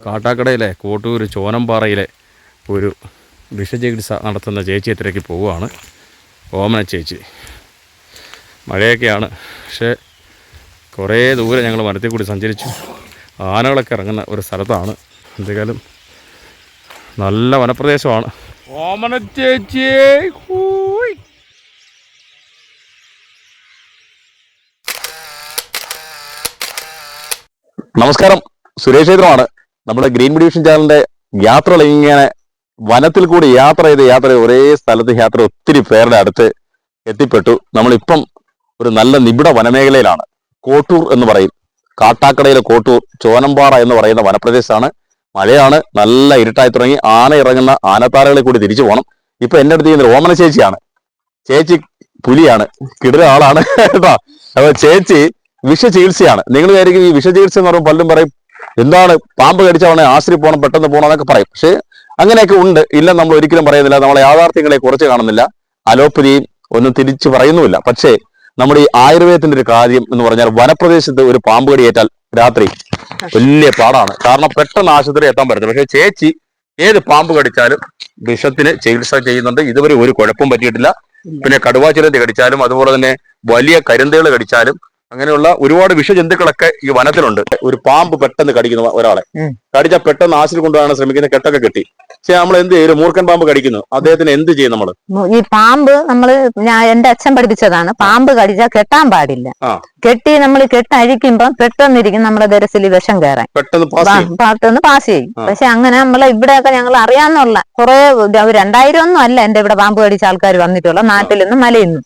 കാട്ടാക്കടയിലെ കോട്ടൂർ ചോനമ്പാറയിലെ ഒരു വിഷചികിത്സ നടത്തുന്ന ചേച്ചിയെ തിരക്കി പോവുകയാണ്. ഓമന ചേച്ചി. മഴയൊക്കെയാണ്. പക്ഷേ കുറേ ദൂരെ ഞങ്ങൾ മരത്തിൽ കൂടി സഞ്ചരിച്ചു. ആനകളൊക്കെ ഇറങ്ങുന്ന ഒരു സ്ഥലത്താണ്. എന്തെങ്കിലും നല്ല വനപ്രദേശമാണ്. ഓമന ചേച്ചി! ഹൂയ്! നമസ്കാരം. സുരേഷ് ചൈത്രമാണ് നമ്മുടെ ഗ്രീൻ ഡിവിഷൻ ചാനലിന്റെ യാത്ര ഇങ്ങനെ വനത്തിൽ കൂടി യാത്ര ചെയ്ത് യാത്ര ഒരേ സ്ഥലത്ത് യാത്ര ഒത്തിരി പേരുടെ അടുത്ത് എത്തിപ്പെട്ടു. നമ്മളിപ്പം ഒരു നല്ല നിബിഡ വനമേഖലയിലാണ്. കോട്ടൂർ എന്ന് പറയും. കാട്ടാക്കടയിലെ കോട്ടൂർ ചോനമ്പാറ എന്ന് പറയുന്ന വനപ്രദേശമാണ്. മഴയാണ് നല്ല ഇരുട്ടായി തുടങ്ങി. ആന ഇറങ്ങുന്ന ആനത്താരകളിൽ കൂടി തിരിച്ചു പോകണം ഇപ്പൊ എന്റെ അടുത്ത് ചെയ്യുന്നത് ഓമന ചേച്ചിയാണ്. ചേച്ചി പുലിയാണ്. കിടുന്ന ആളാണ്. കേട്ടോ. അപ്പൊ ചേച്ചി വിഷ ചികിത്സയാണ് നിങ്ങൾ വിചാരിക്കും ഈ വിഷ ചികിത്സ എന്ന് പറയുമ്പോൾ പലരും പറയും എന്താണ് പാമ്പ് കടിച്ചവണെ ആശ്രി പോകണം പെട്ടെന്ന് പോകണം എന്നൊക്കെ പറയും. പക്ഷേ അങ്ങനെയൊക്കെ ഉണ്ട്. ഇല്ല നമ്മൾ ഒരിക്കലും പറയുന്നില്ല. നമ്മളെ യാഥാർത്ഥ്യങ്ങളെ കുറച്ച് കാണുന്നില്ല. അലോപ്പതിയും ഒന്നും തിരിച്ചു പറയുന്നുമില്ല. പക്ഷേ നമ്മുടെ ഈ ആയുർവേദത്തിന്റെ ഒരു കാര്യം എന്ന് പറഞ്ഞാൽ വനപ്രദേശത്ത് ഒരു പാമ്പ് കടിയേറ്റാൽ രാത്രി വലിയ പാടാണ്. കാരണം പെട്ടെന്ന് ആശുപത്രി എത്താൻ പറ്റത്തില്ല. പക്ഷേ ചേച്ചി ഏത് പാമ്പ് കടിച്ചാലും വിഷത്തിന് ചികിത്സ ചെയ്യുന്നുണ്ട്. ഇതുവരെ ഒരു കുഴപ്പവും പറ്റിയിട്ടില്ല. പിന്നെ കടുവാച്ചിലത്തി കടിച്ചാലും അതുപോലെ തന്നെ വലിയ കരിന്തകൾ കടിച്ചാലും അങ്ങനെയുള്ള ഒരുപാട് വിഷജന്തുക്കളൊക്കെ ഈ വനത്തിലുണ്ട്. ഒരു പാമ്പ് പെട്ടെന്ന് കടിക്കുന്നു ഒരാളെ. കടിച്ച കടിച്ചാൽ പെട്ടെന്ന് ആശുപത്രി കൊണ്ടുപോകാൻ ശ്രമിക്കുന്ന കെട്ടൊക്കെ കെട്ടി. പക്ഷെ നമ്മൾ എന്ത് ചെയ്യും? മൂർക്കൻ മൂർഖൻ പാമ്പ് കടിക്കുന്നു. അദ്ദേഹത്തിന് എന്ത് ചെയ്യും നമ്മൾ ഈ പാമ്പ് നമ്മൾ ഞാൻ എന്റെ അച്ഛൻ പഠിപ്പിച്ചതാണ്. പാമ്പ് കടിച്ചാൽ കെട്ടാൻ പാടില്ല. കെട്ടി നമ്മൾ കെട്ടഴിക്കുമ്പോ പെട്ടെന്നിരിക്കും നമ്മുടെ ദരസിൽ വിഷം കയറാൻ. പെട്ടെന്ന് പാസ് ചെയ്യും. പെട്ടെന്ന് പാസ് ചെയ്യും. ആ. പക്ഷെ അങ്ങനെ നമ്മളെ ഇവിടെയൊക്കെ ഞങ്ങൾ അറിയാന്നുള്ള കുറെ രണ്ടായിരം ഒന്നും അല്ല എന്റെ ഇവിടെ പാമ്പ് കടിച്ച ആൾക്കാർ വന്നിട്ടുള്ള നാട്ടിൽ നിന്നും മലയിൽ നിന്നും.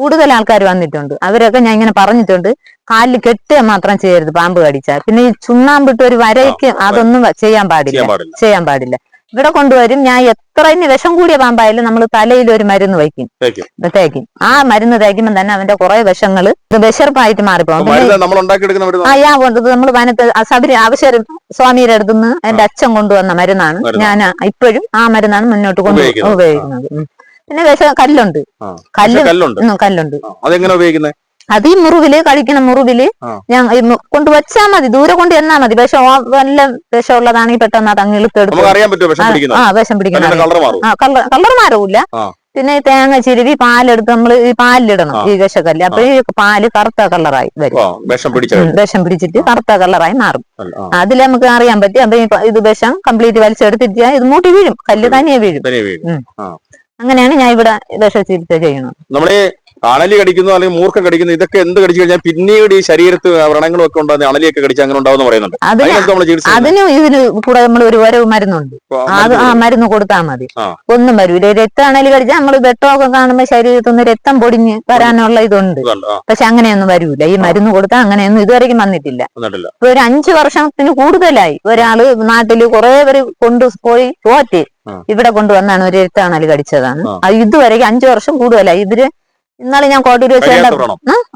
കൂടുതൽ ആൾക്കാർ വന്നിട്ടുണ്ട്. അവരൊക്കെ ഞാൻ ഇങ്ങനെ പറഞ്ഞിട്ടുണ്ട്. കാലിൽ കെട്ടുക മാത്രം ചെയ്യരുത് പാമ്പ് കടിച്ചാൽ. പിന്നെ ഈ ചുണ്ണാമ്പിട്ട് ഒരു വരയ്ക്ക് അതൊന്നും ചെയ്യാൻ പാടില്ല. ചെയ്യാൻ പാടില്ല. ഇവിടെ കൊണ്ടുവരും. ഞാൻ എത്ര ഇനി വിഷം കൂടിയ പാമ്പായാലും നമ്മൾ തലയിൽ ഒരു മരുന്ന് വയ്ക്കും. തേക്കും. ആ മരുന്ന് തേക്കുമ്പോൾ തന്നെ അവന്റെ കുറെ വിഷങ്ങൾ വിശർപ്പായിട്ട് മാറിപ്പോകും. ഞാൻ കൊണ്ടത് നമ്മൾ വനത്ത് ആ സബരി ആവശ്യം സ്വാമിയുടെ അടുത്തുനിന്ന് എന്റെ അച്ഛൻ കൊണ്ടുവന്ന മരുന്നാണ്. ഞാൻ ഇപ്പോഴും ആ മരുന്നാണ് മുന്നോട്ട് കൊണ്ടു ഉപയോഗിക്കുന്നത്. പിന്നെ വിഷ കല്ലുണ്ട്. കല്ല് കല്ലുണ്ട്. അതെങ്ങനെ ഉപയോഗിക്കുന്നത് അത് ഈ മുറിവിൽ കഴിക്കണ മുറിവിൽ ഞാൻ കൊണ്ട് വെച്ചാ മതി ദൂരെ കൊണ്ട് എന്നാ മതി. വിഷം ആ വിഷം ഉള്ളതാണെങ്കിൽ പെട്ടെന്ന് അത് അങ്ങ് ഇളുത്തെടുത്ത് ആ, വിഷം പിടിക്കണം കളർ ആ മാറൂല പിന്നെ ഈ തേങ്ങ ചിരുവി പാലെടുത്ത് നമ്മൾ ഈ പാലിലിടണം. ഈ വിഷക്കല്ല്. അപ്പൊ ഈ പാൽ കറുത്ത കളറായി വരും. വിഷം പിടിച്ചിട്ട് കറുത്ത കളറായി മാറും. അതിൽ നമുക്ക് അറിയാൻ പറ്റും. അപ്പൊ ഇത് വിഷം കംപ്ലീറ്റ് വലിച്ചെടുത്തിട്ട് ഇത് മൂട്ടി വീഴും. കല്ല് തനിയെ വീഴും. അങ്ങനെയാണ് ഞാൻ ഇവിടെ ദശ ചികിത്സ ചെയ്യുന്നത്. നമ്മളീ അണലി കടിക്കുന്നു അല്ലെങ്കിൽ മൂർഖം കടിക്കുന്നു ഇതൊക്കെ എന്ത് കടിച്ചു കഴിഞ്ഞാൽ പിന്നീട് ഈ ശരീരത്ത് വ്രണങ്ങളും ഒക്കെ ഉണ്ടാകുന്ന അണലിയൊക്കെ കടിച്ച് അങ്ങനെ ഉണ്ടാവുന്ന പറയുന്നുണ്ട്. അതിന് ഇതിന് കൂടെ നമ്മൾ ഒരു വരവ് മരുന്നുണ്ട്. അത് ആ മരുന്ന് കൊടുത്താൽ മതി. ഒന്നും വരൂല. രക്താണേൽ കടിച്ചാൽ നമ്മൾ വെട്ടമൊക്കെ കാണുമ്പോൾ ശരീരത്തിൽ നിന്ന് രക്തം പൊടിഞ്ഞ് വരാനുള്ള ഇതുണ്ട്. പക്ഷെ അങ്ങനെയൊന്നും വരൂല. ഈ മരുന്ന് കൊടുത്താൽ അങ്ങനെയൊന്നും ഇതുവരെയും വന്നിട്ടില്ല. ഇപ്പൊ ഒരു അഞ്ചു വർഷത്തിന് കൂടുതലായി. ഒരാൾ നാട്ടിൽ കുറെ പേര് കൊണ്ടുപോയി പോയി പോറ്റി ഇവിടെ കൊണ്ടുവന്നാണ് ഒരു എഴുത്താണൽ കടിച്ചതാണ്. ഇതുവരെ ഇതുവരെയും അഞ്ചു വർഷം കൂടുതലായി. ഇവർ ഇന്നാളെ ഞാൻ കോട്ടൂര് വെച്ച് കണ്ട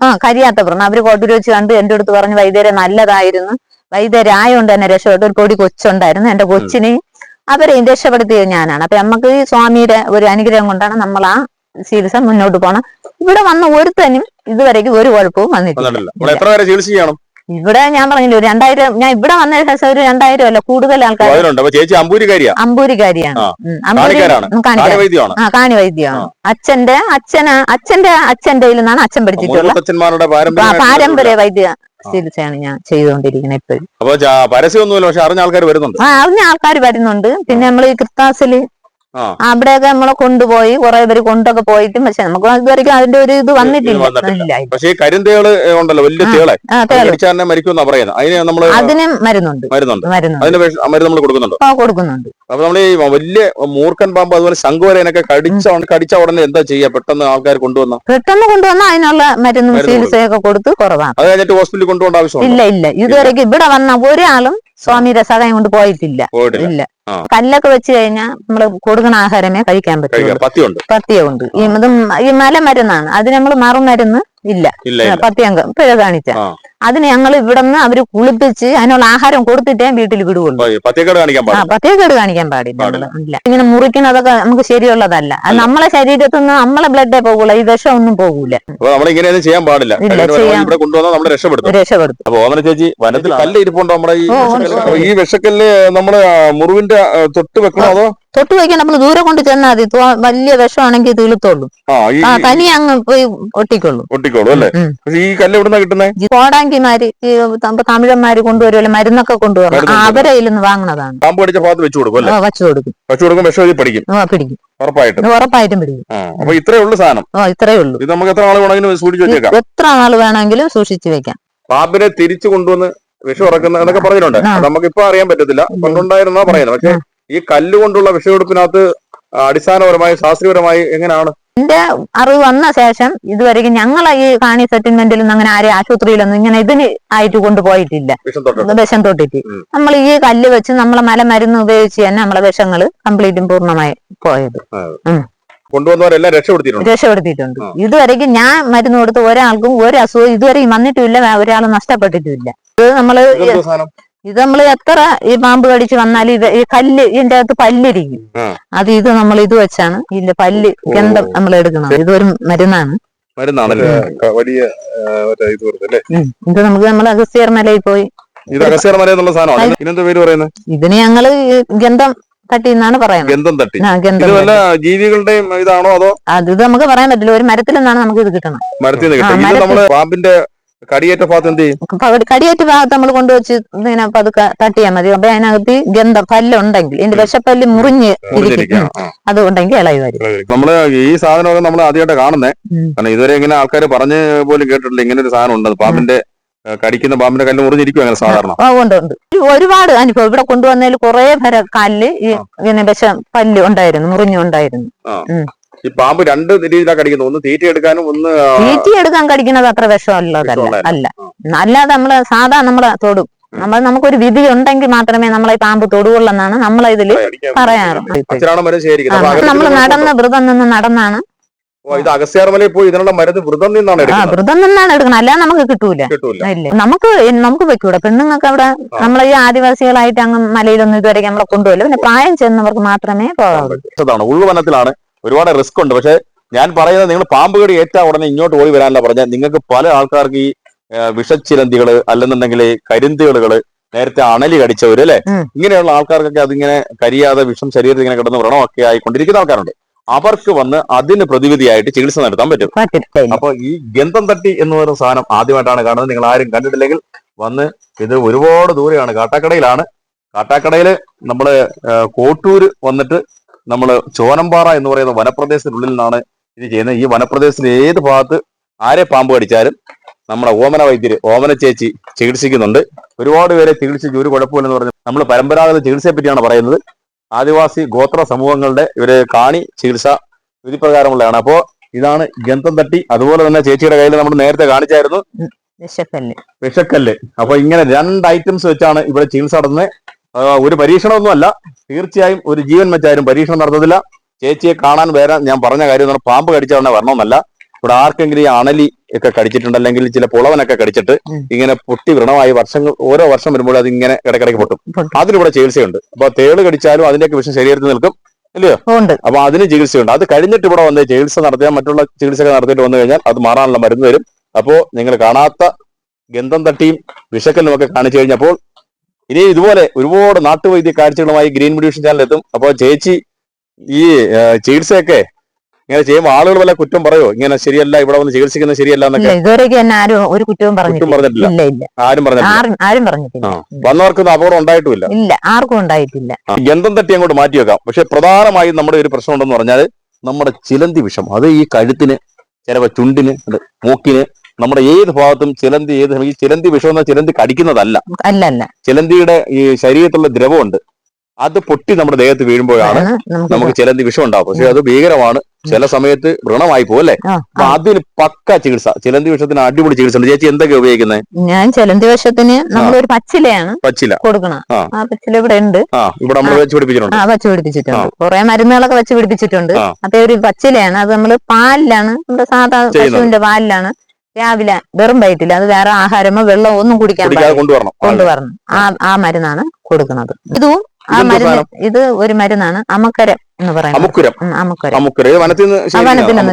ആ കരിയാത്ത വ്രണം. അവർ കോട്ടൂര് വെച്ച് കണ്ട് എന്റെ അടുത്ത് പറഞ്ഞു വൈദ്യരെ നല്ലതായിരുന്നു. വൈദ്യരായോണ്ട് തന്നെ രക്ഷപ്പെട്ടു. ഒരു കോടി കൊച്ചുണ്ടായിരുന്നു. എന്റെ കൊച്ചിനെ അവരെയും രക്ഷപ്പെടുത്തിയത് ഞാനാണ്. അപ്പൊ നമുക്ക് ഈ സ്വാമിയുടെ ഒരു അനുഗ്രഹം കൊണ്ടാണ് നമ്മൾ ആ ചികിത്സ മുന്നോട്ട് പോണം. ഇവിടെ വന്ന ഒരുത്തനും ഇതുവരെയ്ക്കും ഒരു കുഴപ്പവും വന്നിട്ടില്ല. എത്ര പേരെ ഇവിടെ ഞാൻ പറഞ്ഞില്ല ഒരു രണ്ടായിരം ഞാൻ ഇവിടെ വന്നതിന് ശേഷം ഒരു രണ്ടായിരം അല്ല കൂടുതൽ ആൾക്കാർ ചേച്ചി അമ്പൂരിക്കാരിയാണ്. അമ്പൂരിക്കാരിയാണ് കാണി വൈദ്യമാണ് അച്ഛന്റെ അച്ഛന് അച്ഛന്റെ അച്ഛന്റെ നിന്നാണ് അച്ഛൻ പഠിച്ചിട്ടുള്ളത് പാരമ്പര്യ വൈദ്യ ചികിത്സയാണ് ഞാൻ ചെയ്തുകൊണ്ടിരിക്കുന്നത് ഇപ്പോഴും. പരസ്യമൊന്നുമില്ല പക്ഷെ അറിഞ്ഞ ആൾക്കാർ വരുന്നുണ്ട്. ആ അറിഞ്ഞ ആൾക്കാർ വരുന്നുണ്ട്. പിന്നെ നമ്മൾ ഈ ക്രിസ്താസിൽ ആ. അവിടെയൊക്കെ നമ്മളെ കൊണ്ടുപോയി കുറെ പേര് കൊണ്ടൊക്കെ പോയിട്ടും പക്ഷെ നമുക്ക് ഇതുവരെയ്ക്കും അതിന്റെ ഒരു ഇത് വന്നിട്ടില്ല. പക്ഷേ. ഈ കരിന്തേൾ ഉണ്ടല്ലോ വലിയ തേളെ. തന്നെ മരിക്കുമെന്നാ പറയുന്നത്. അതിന് നമ്മൾ അതിനും മരുന്നുണ്ട്. മരുന്നുണ്ട്. അതിന് മരുന്ന് നമ്മൾ കൊടുക്കുന്നുണ്ട്. കൊടുക്കുന്നുണ്ട്. അപ്പൊ നമ്മൾ ഈ വലിയ മൂർഖൻ പാമ്പ് അതുപോലെ ശംഖുവരനൊക്കെ കടിച്ച കടിച്ച ഉടനെ എന്താ ചെയ്യാ? പെട്ടെന്ന് ആൾക്കാർ കൊണ്ടുവന്ന? പെട്ടെന്ന് കൊണ്ടുവന്ന അതിനുള്ള മരുന്നും മരുന്ന് ചികിത്സയൊക്കെ കൊടുത്ത് കുറവാണ് അത് കഴിഞ്ഞിട്ട് ഹോസ്പിറ്റലിൽ കൊണ്ടുപോകേണ്ട ആവശ്യം ഇല്ല ഇല്ല. ഇതുവരെയ്ക്ക് ഇവിടെ വന്ന ഒരാളും സ്വാമിയുടെ സഹായം കൊണ്ട് പോയിട്ടില്ല. ഇല്ല. കല്ലൊക്കെ വെച്ച് കഴിഞ്ഞാൽ നമ്മൾ കൊടുക്കുന്ന ആഹാരമേ കഴിക്കാൻ പറ്റുള്ളൂ. പത്തിയുണ്ട്. ഈ മല മരുന്നാണ് അത് നമ്മൾ മറുമരുന്ന് ഇല്ല. പത്തിയംഗം പിഴ കാണിച്ച. അതിന് ഞങ്ങൾ ഇവിടെ നിന്ന് അവർ കുളിപ്പിച്ച് അതിനുള്ള ആഹാരം കൊടുത്തിട്ടേ വീട്ടിൽ ഈ പത്തിയക്കാട് കാണിക്കാൻ ആ പാടില്ല. ഇല്ല. ഇങ്ങനെ മുറിക്കുന്നതൊക്കെ നമുക്ക് ശരിയുള്ളതല്ല. അത്. നമ്മളെ ശരീരത്തിൽ നിന്ന് നമ്മളെ ബ്ലഡേ പോകൂല ഈ വിഷം ഒന്നും പോകൂല ഇങ്ങനെയൊന്നും ചെയ്യാൻ പാടില്ല. ചേച്ചി വനത്തിൽ കല്ല് ഇരിപ്പുണ്ടോ നമ്മുടെ ഈ വിഷക്കല്ല്? നമ്മുടെ മുറിവിന്റെ തൊട്ട് വെക്കണോ അതോ? തൊട്ട് വയ്ക്കാൻ നമ്മൾ ദൂരെ കൊണ്ട് ചെന്നാൽ മതി. വലിയ വിഷമാണെങ്കിൽ തീർത്തോളൂ. ആ തനി അങ്ങ് പോയി ഒട്ടിക്കൊള്ളൂ. ഒട്ടിക്കോളൂ അല്ലേ? ഈ കല്ല് എവിടുന്നാ കിട്ടുന്നേ? ഈ കോടാങ്കിമാര് തമിഴന്മാര് കൊണ്ടുവരുമല്ലോ മരുന്നൊക്കെ കൊണ്ടുവരണം. ആ, അവരെ നിന്ന് വാങ്ങണതാണ് പാമ്പ് കടിച്ച ഭാഗത്ത് വെച്ചു കൊടുക്കും അല്ലേ? വച്ചു കൊടുക്കും. വെച്ചു കൊടുക്കും വിഷം ആ, പിടിക്കും. ഉറപ്പായിട്ടും. ഉറപ്പായിട്ടും പിടിക്കും. അപ്പൊ ഇത്രേ ഉള്ളൂ സാധനം. ഓ ഇത്രയേ ഉള്ളൂ. ഇത് നമുക്ക് എത്ര നാൾ വേണമെങ്കിലും സൂക്ഷിച്ചു വെച്ചേക്കാം. എത്ര നാൾ വേണമെങ്കിലും സൂക്ഷിച്ചു വെക്കാം. പാമ്പിനെ തിരിച്ചു കൊണ്ടുവന്ന് വിഷം ഇറക്കുന്ന എന്നൊക്കെ പറഞ്ഞിട്ടുണ്ട്. നമുക്ക് ഇപ്പൊ അറിയാൻ പറ്റത്തില്ല. പണ്ടുണ്ടായിരുന്നാ പറയുന്നത്. പക്ഷെ ഈ കല്ലുകൊണ്ടുള്ള വിഷയെടുപ്പിനകത്ത് അടിസ്ഥാനപരമായി ശാസ്ത്രീയപരമായി എങ്ങനെയാണ്? എന്റെ അറിവ് വന്ന ശേഷം ഇതുവരെയും ഞങ്ങൾ ഈ കാണി സെറ്റിൽമെന്റിൽ നിന്ന് അങ്ങനെ ആരെയും ആശുപത്രിയിലൊന്നും ഇങ്ങനെ ഇതിന് ആയിട്ട് കൊണ്ടുപോയിട്ടില്ല. വിഷം തൊട്ടിട്ട്. നമ്മൾ ഈ കല്ല് വെച്ച് നമ്മളെ മല മരുന്ന് ഉപയോഗിച്ച് തന്നെ നമ്മളെ വിഷങ്ങൾ കംപ്ലീറ്റും പൂർണമായി പോയത്. കൊണ്ടുവന്നവരെല്ലാം രക്ഷപ്പെടുത്തിയിട്ടുണ്ട്. രക്ഷപ്പെടുത്തിയിട്ടുണ്ട്. ഇതുവരെയും ഞാൻ മരുന്ന് കൊടുത്ത് ഒരാൾക്കും ഒരു അസുഖം ഇതുവരെയും വന്നിട്ടുമില്ല ഒരാൾ നഷ്ടപ്പെട്ടിട്ടുമില്ല. ഇത് നമ്മൾ ഇത് നമ്മൾ എത്ര ഈ പാമ്പ് കടിച്ചു വന്നാലും ഇത് ഈ കല്ല് ഇതിന്റെ അകത്ത് പല്ലിരിക്കും. അത് ഇത് നമ്മൾ ഇത് വെച്ചാണ് ഇതിന്റെ പല്ല് ഗന്ധം നമ്മൾ എടുക്കുന്നത്. ഇതൊരു മരുന്നാണ്. മരുന്നാണല്ലേ? വലിയ ഇത് നമുക്ക് നമ്മൾ അഗസ്ത്യർ മലയിൽ പോയി. ഇത് അഗസ്യർ മല എന്നുള്ള സാധനമാണ്? ഇതിനെന്താ പേര് പറയുന്നത്? ഇതിന് ഞങ്ങൾ ഗന്ധം തട്ടി എന്നാണ് പറയുന്നത്. ഗന്ധം തട്ടി. ജീവികളുടെയും ഇതാണോ അതോ? അത് നമുക്ക് പറയാൻ പറ്റില്ല. ഒരു മരത്തിൽ നിന്നാണ് നമുക്ക് ഇത് കിട്ടണം മരത്തിൽ നിന്ന് കിട്ടും ആ, ഇത് നമ്മൾ പാമ്പിന്റെ കടിയേറ്റ ഭാഗത്ത് എന്ത് ചെയ്യും? കടിയേറ്റ ഭാഗത്ത് നമ്മൾ കൊണ്ടുവച്ച് ഇങ്ങനെ പതുക്കെ തട്ടിയാൽ മതി. അപ്പൊ അതിനകത്ത് ഗന്ധം പല്ലുണ്ടെങ്കിൽ എന്റെ വിഷപ്പല്ല് മുറിഞ്ഞ് ഇരിക്കും. മുറിഞ്ഞിരിക്കുക അത് ഉണ്ടെങ്കിൽ ഇളകി വരും. നമ്മൾ ഈ സാധനമൊക്കെ നമ്മൾ ആദ്യമായിട്ട് കാണുന്നേ. കാരണം ഇതുവരെ ഇങ്ങനെ ആൾക്കാർ പറഞ്ഞ് പോലും കേട്ടിട്ടില്ല. ഇങ്ങനെ ഒരു സാധനം ഉണ്ട്. പാമ്പിന്റെ കടിക്കുന്ന പാമ്പിന്റെ കല്ല് മുറിഞ്ഞിരിക്കും അങ്ങനെ സാധാരണ. ഉണ്ട് ഉണ്ട്. ഒരു- ഒരുപാട് അനുഭവം. ഇവിടെ കൊണ്ടുവന്നതിൽ കുറെ പേരെ കല്ല് ഇങ്ങനെ വിഷം പല്ല് ഉണ്ടായിരുന്നു മുറിഞ്ഞുണ്ടായിരുന്നു. ഈ പാമ്പ് രണ്ട് രീതിയിലാണ് കടിക്കുന്നത്. ഒന്ന് തീറ്റ എടുക്കാനും ഒന്ന് തീറ്റ എടുക്കാൻ കടിക്കുന്നത് അത്ര വിഷമുള്ളതല്ല. അല്ല. അല്ലാതെ നമ്മൾ സാധാ നമ്മളെ തൊടും. നമ്മൾ നമുക്കൊരു വിധി ഉണ്ടെങ്കിൽ മാത്രമേ നമ്മളെ ഈ പാമ്പ് തൊടുവുള്ളെന്നാണ് നമ്മളെ ഇതിൽ പറയാറ്. നമ്മൾ നടന്ന് വ്രതം നിന്ന് നടന്നാണ്. ഇത് അഗസ്യാർമലയിൽ പോയി ഇതിനുള്ള മരുന്ന് വൃതം നിന്നാണ് ആ എടുക്കുന്നത്. വ്രതം നിന്നാണ് എടുക്കണം അല്ലാതെ നമുക്ക് കിട്ടൂല. നമുക്ക് നമുക്ക് വെക്കൂടെ. പെണ്ണുങ്ങൾക്ക് അവിടെ നമ്മളെ ഈ ആദിവാസികളായിട്ട് അങ്ങ് മലയിലൊന്നും ഇതുവരെ നമ്മളെ കൊണ്ടുപോകില്ല പിന്നെ പ്രായം ചെന്നവർക്ക് മാത്രമേ പോകാവൂ. ഉൾവനത്തിലാണ് ഒരുപാട് റിസ്ക് ഉണ്ട്. പക്ഷെ ഞാൻ പറയുന്നത് നിങ്ങൾ പാമ്പ് കടി ഏറ്റാ ഉടനെ ഇങ്ങോട്ട് ഓടി വരാനല്ല പറഞ്ഞാൽ നിങ്ങൾക്ക് പല ആൾക്കാർക്ക് ഈ വിഷച്ചിരന്തികൾ അല്ലെന്നുണ്ടെങ്കിൽ കരിന്തികളുകൾ നേരത്തെ അണലി കടിച്ചവര് അല്ലെ? ഇങ്ങനെയുള്ള ആൾക്കാർക്കൊക്കെ അതിങ്ങനെ കരിയാതെ വിഷം ശരീരത്തിൽ ഇങ്ങനെ കിടന്ന് വ്രണമൊക്കെ ആയിക്കൊണ്ടിരിക്കുന്ന ആൾക്കാരുണ്ട്. അവർക്ക് വന്ന് അതിന് പ്രതിവിധിയായിട്ട് ചികിത്സ നടത്താൻ പറ്റും. അപ്പൊ ഈ ഗന്ധം തട്ടി എന്ന് പറയുന്ന സാധനം ആദ്യമായിട്ടാണ് കാണുന്നത്. നിങ്ങൾ ആരും കണ്ടിട്ടില്ലെങ്കിൽ വന്ന് ഇത് ഒരുപാട് ദൂരെയാണ്. കാട്ടാക്കടയിലാണ്. കാട്ടാക്കടയിൽ നമ്മൾ കോട്ടൂര് വന്നിട്ട് നമ്മൾ ചോനമ്പാറ എന്ന് പറയുന്ന വനപ്രദേശത്തിനുള്ളിൽ നിന്നാണ് ഇത് ചെയ്യുന്നത്. ഈ വനപ്രദേശത്തിന് ഏത് ഭാഗത്ത് ആരെ പാമ്പ് കടിച്ചാലും നമ്മുടെ ഓമന വൈദ്യര് ഓമന ചേച്ചി ചികിത്സിക്കുന്നുണ്ട്. ഒരുപാട് പേരെ ചികിത്സിച്ച് ഒരു കുഴപ്പമില്ലെന്ന് പറഞ്ഞു നമ്മൾ പരമ്പരാഗത ചികിത്സയെ പറ്റിയാണ് പറയുന്നത്. ആദിവാസി ഗോത്ര സമൂഹങ്ങളുടെ ഇവർ കാണി ചികിത്സ വിധിപ്രകാരമുള്ളതാണ്. അപ്പോ ഇതാണ് ഗന്ധം തട്ടി. അതുപോലെ തന്നെ ചേച്ചിയുടെ കയ്യിൽ നമ്മൾ നേരത്തെ കാണിച്ചായിരുന്നു വിഷക്കല്ല് അപ്പൊ ഇങ്ങനെ രണ്ട് ഐറ്റംസ് വെച്ചാണ് ഇവിടെ ചികിത്സ നടത്തുന്നത്. ഒരു പരീക്ഷണമൊന്നുമല്ല തീർച്ചയായും ഒരു ജീവൻ വെച്ചാരും പരീക്ഷണം നടത്തത്തില്ല ചേച്ചിയെ കാണാൻ വരാൻ ഞാൻ പറഞ്ഞ കാര്യം എന്ന് പറഞ്ഞാൽ പാമ്പ് കടിച്ച ഉടനെ വരണമെന്നല്ല. ഇവിടെ ആർക്കെങ്കിലും ഈ അണലി ഒക്കെ കടിച്ചിട്ടുണ്ടല്ലെങ്കിൽ ചില പുളവനൊക്കെ കടിച്ചിട്ട് ഇങ്ങനെ പൊട്ടി വൃണമായി വർഷങ്ങൾ ഓരോ വർഷം വരുമ്പോഴും അത് ഇങ്ങനെ ഇടക്കിടയ്ക്ക് പൊട്ടും. അതിനിവിടെ ചികിത്സയുണ്ട്. അപ്പൊ തേൾ കടിച്ചാലും അതിന്റെയൊക്കെ വിഷം ശരീരത്തിൽ നിൽക്കും ഉണ്ട്. അപ്പൊ അതിന് ചികിത്സയുണ്ട്. അത് കഴിഞ്ഞിട്ട് ഇവിടെ വന്ന് ചികിത്സ നടത്തിയാൽ മറ്റുള്ള ചികിത്സ നടത്തിയിട്ട് വന്നു കഴിഞ്ഞാൽ അത് മാറാനുള്ള മരുന്ന് വരും അപ്പോ നിങ്ങൾ കാണാത്ത ഗന്ധം തട്ടിയും വിഷക്കലും ഒക്കെ കാണിച്ചു കഴിഞ്ഞപ്പോൾ ഇനി ഇതുപോലെ ഒരുപാട് നാട്ടുവൈദ്യ കാഴ്ചകളുമായി ഗ്രീൻ മെഡിഷൻ ചാനൽ എത്തും. അപ്പോൾ ചേച്ചി ഈ ചികിത്സയൊക്കെ ഇങ്ങനെ ചെയ്യുമ്പോൾ ആളുകൾ വല്ല കുറ്റം പറയോ? ഇങ്ങനെ ശരിയല്ല ഇവിടെ വന്ന് ചികിത്സിക്കുന്നത് ശരിയല്ല എന്നൊക്കെ? ഇതുവരെയ്ക്ക് ആരും ഒരു കുറ്റവും പറഞ്ഞിട്ടില്ല. ആരും ആരും പറഞ്ഞിട്ടില്ല. അപകടം ഉണ്ടായിട്ടുമില്ല. ഇല്ല ആർക്കും ഉണ്ടായിട്ടില്ല. ഗന്ധം തട്ടി അങ്ങോട്ട് മാറ്റി വെക്കാം. പക്ഷെ പ്രധാനമായും നമ്മുടെ ഒരു പ്രശ്നം ഉണ്ടെന്ന് പറഞ്ഞാൽ നമ്മുടെ ചിലന്തി വിഷം. അത് ഈ കഴുത്തിന് ചിലപ്പോ ചുണ്ടിന് മൂക്കിന് നമ്മുടെ ഏത് ഭാഗത്തും ചിലന്തി ഏത് ഈ ചിലന്തി വിഷം എന്നാൽ ചിലന്തി കടിക്കുന്നതല്ല. അല്ല അല്ല ചിലന്തിയുടെ ഈ ശരീരത്തുള്ള ദ്രവമുണ്ട്. അത് പൊട്ടി നമ്മുടെ ദേഹത്ത് വീഴുമ്പോഴാണ് നമുക്ക് ചിലന്തി വിഷം ഉണ്ടാവും പക്ഷെ അത് ഭീകരമാണ്. ചില സമയത്ത് വ്രണമായി പോകും അല്ലെ? അപ്പൊ അതിന് പക്ക ചികിത്സ. ചിലന്തി വിഷത്തിന് അടിപൊളി ചികിത്സ ഉണ്ട്. ചേച്ചി എന്തൊക്കെ ഉപയോഗിക്കുന്നത് ഞാൻ ചിലന്തി വിഷത്തിന് നമ്മളൊരു പച്ചിലയാണ് പച്ചില. കൊടുക്കണം. ആ. പച്ചില ഇവിടെ ഉണ്ട്. ഇവിടെ നമ്മൾ വെച്ച് പിടിപ്പിച്ചിട്ടുണ്ട്. ആ വെച്ച് പിടിപ്പിച്ചിട്ടുണ്ട്. കുറെ മരുന്നുകളൊക്കെ വെച്ച് പിടിപ്പിച്ചിട്ടുണ്ട്. അപ്പൊ ഒരു പച്ചിലയാണ്. അത് നമ്മൾ പാലിലാണ്. നമ്മുടെ സാധാ. പശുവിന്റെ പാലിലാണ്. രാവിലെ വെറും വയറ്റില്ല അത് വേറെ ആഹാരമോ വെള്ളമോ ഒന്നും കുടിക്കാൻ കൊണ്ടുവരണം. കൊണ്ടുവരണം. ആ ആ മരുന്നാണ് കൊടുക്കുന്നത്. ഇതും ആ മരുന്ന് ഇത് ഒരു മരുന്നാണ് അമക്കര എന്ന് പറയുന്നത്. വനത്തിൽ നിന്ന്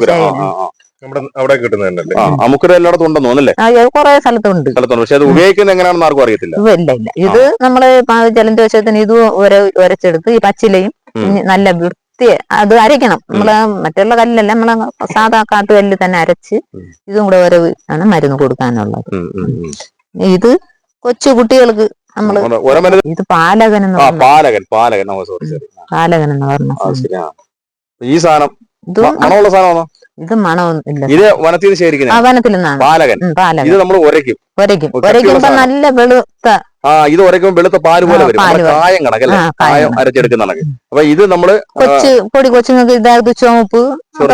അവിടെ കിട്ടുന്നുണ്ടല്ലേ അമുക്കുരം എല്ലായിടത്തും ഉണ്ടെന്ന് തോന്നുന്നല്ലേ ആ, ഇത് കുറെ സ്ഥലത്തുണ്ട്. സ്ഥലത്തുണ്ട്. പക്ഷെ അത് ഉപയോഗിക്കുന്നത് എങ്ങനെയാണെന്ന് ആർക്കും അറിയത്തില്ല. ഇല്ല ഇല്ല. ഇത് നമ്മൾ ജലന്തോഷത്തിന് ഇത് ഒരച്ചെടുത്ത് ഉരച്ചെടുത്ത് ഈ പച്ചിലയും നല്ല വൃത്തി അത് അരയ്ക്കണം നമ്മൾ മറ്റുള്ള കല്ലല്ല നമ്മൾ സാധാ കാട്ടുകല്ലിൽ തന്നെ അരച്ച്. ഇതും കൂടെ ഓരോ ആണ് മരുന്ന് കൊടുക്കാനുള്ളത്. ഇത് കൊച്ചു കുട്ടികൾക്ക് നമ്മൾ ഇത് പാലകൻ എന്ന് പാലകൻ പാലകൻ. പാലകൻ എന്ന് പറഞ്ഞ ഈ സാധനം ഇത് മണമൊന്നും ഇല്ല. ഇത് വനത്തിൽ നിന്ന് ആ വനത്തിൽ നിന്നാണ്. പാലകൻ. പാലകൻ. ഇത് നമ്മൾ ഉരയ്ക്കും. ഒരയ്ക്കും ഒരു ഒരയ്ക്കുമ്പോ നല്ല വെളുത്ത ആ ഇത് ഉരയ്ക്കുമ്പോൾ വെളുത്ത പാൽ പോലെ വരും. നമ്മുടെ. കായം കണക്കല്ലേ കായം. അരച്ചെടുക്കുന്ന കണക്ക്. അപ്പൊ ഇത് നമ്മൾ കൊച്ചു പൊടി കൊച്ചുങ്ങൾക്ക് ഇതായത്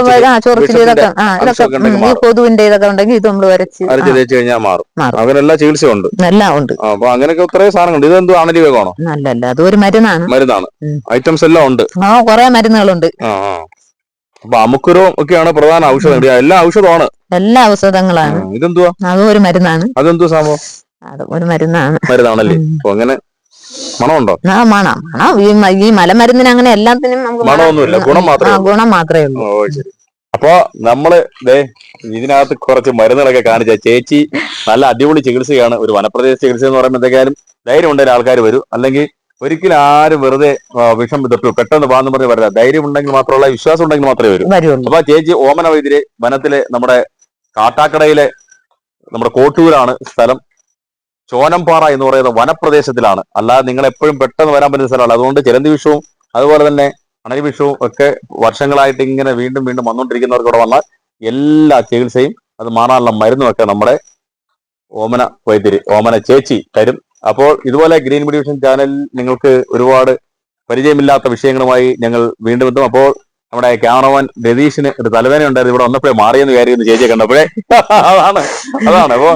വരും. ആ ചൊറിച്ചിൽ ഇതൊക്കെ ആ ഇതൊക്കെ. കൊതുവിന്റെ ഇതൊക്കെ ഉണ്ടെങ്കിൽ ഇത് നമ്മൾ വരച്ച് അരച്ച് തേച്ച് കഴിഞ്ഞാൽ മാറും. മാറും. അങ്ങനെല്ലാ ചികിത്സയുണ്ട് എല്ലാം ഉണ്ട്. അപ്പൊ അങ്ങനെയൊക്കെ ഒത്രയും സാധനങ്ങളുണ്ട് ഇതെന്തോ അണലിവേഗമാണോ അല്ലല്ല അത് ഒരു മരുന്നാണ്. മരുന്നാണ്. ഐറ്റംസ് എല്ലാം ഉണ്ട്. ആ കുറെ മരുന്നുകളുണ്ട്. ആ. അപ്പൊ അമുക്കുരോ ഒക്കെയാണ് പ്രധാന ഔഷധം. എല്ലാ ഔഷധമാണ്. എല്ലാ ഔഷധങ്ങളാണ്. ഇതെന്തുവാ? അതും ഒരു മരുന്നാണ്. അതെന്തുവാ സംഭവം? അത് ഒരു മരുന്നാണ്. മരുന്നാണല്ലേ. അപ്പൊ അങ്ങനെ മണമുണ്ടോ? ആ മണം. മണം. ഈ മലമരുന്നിന് അങ്ങനെ എല്ലാത്തിനും നമുക്ക് മണമൊന്നുമില്ല, ഗുണം മാത്രമേ ഗുണം മാത്രമേ ഉള്ളൂ. അപ്പൊ നമ്മൾ ദേ ഇതിനകത്ത് കുറച്ച് മരുന്നുകളൊക്കെ കാണിച്ച ചേച്ചി നല്ല അടിപൊളി ചികിത്സയാണ്. ഒരു വനപ്രദേശ ചികിത്സ എന്ന് പറയുമ്പോൾ എന്തെങ്കിലും ധൈര്യം ഉണ്ടെങ്കിൽ ആൾക്കാർ വരും. അല്ലെങ്കിൽ ഒരിക്കലും ആരും വെറുതെ വിഷം വിതട്ടു പെട്ടെന്ന് പാന്ന് പറഞ്ഞ് വരില്ല ധൈര്യം ഉണ്ടെങ്കിൽ മാത്രമുള്ള വിശ്വാസം ഉണ്ടെങ്കിൽ മാത്രമേ വരൂ. അപ്പൊ ചേച്ചി ഓമന വൈദ്യര് വനത്തിലെ നമ്മുടെ കാട്ടാക്കടയിലെ നമ്മുടെ കോട്ടൂരാണ് സ്ഥലം. ചോനംപാറ എന്ന് പറയുന്ന വനപ്രദേശത്തിലാണ്. അല്ലാതെ നിങ്ങൾ എപ്പോഴും പെട്ടെന്ന് വരാൻ പറ്റുന്ന സ്ഥലമല്ല. അതുകൊണ്ട് ചിരന്തി വിഷവും അതുപോലെ തന്നെ അണലി വിഷവും ഒക്കെ വർഷങ്ങളായിട്ട് ഇങ്ങനെ വീണ്ടും വീണ്ടും വന്നുകൊണ്ടിരിക്കുന്നവർക്ക് ഇവിടെ വന്നാൽ എല്ലാ ചികിത്സയും അത് മാറാനുള്ള മരുന്നും ഒക്കെ നമ്മുടെ ഓമന വൈദ്യര് ഓമന ചേച്ചി തരും. അപ്പോൾ ഇതുപോലെ ഗ്രീൻ മെഡിവിഷൻ ചാനൽ നിങ്ങൾക്ക് ഒരുപാട് പരിചയമില്ലാത്ത വിഷയങ്ങളുമായി ഞങ്ങൾ വീണ്ടും എത്തും. അപ്പോൾ നമ്മുടെ ക്യാമറമാൻ രതീഷിന് ഒരു തലവേദന ഉണ്ടായിരുന്നു. ഇവിടെ വന്നപ്പോഴേ മാറിയെന്ന് കാര്യം ചേച്ചിയെ കണ്ടപ്പോഴേ. അതാണ് അതാണ്. അപ്പോ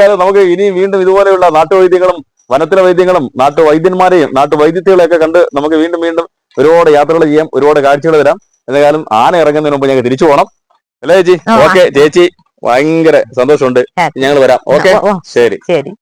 കാര്യം നമുക്ക് ഇനി വീണ്ടും ഇതുപോലെയുള്ള നാട്ടുവൈദ്യങ്ങളും വനത്തിലെ വൈദ്യങ്ങളും നാട്ടു വൈദ്യന്മാരെയും നാട്ടു വൈദ്യത്തെകളെയൊക്കെ കണ്ട് നമുക്ക് വീണ്ടും വീണ്ടും ഒരുപാട് യാത്രകൾ ചെയ്യാം ഒരുപാട് കാഴ്ചകൾ തരാം എന്തായാലും ആന ഇറങ്ങുന്നതിന് മുമ്പ് ഞങ്ങൾക്ക് തിരിച്ചു പോകണം. അല്ലേ ചേച്ചി? ഓക്കെ ചേച്ചി ഭയങ്കര സന്തോഷമുണ്ട്. ഞങ്ങൾ വരാം. ഓക്കെ? ശരി. ശരി.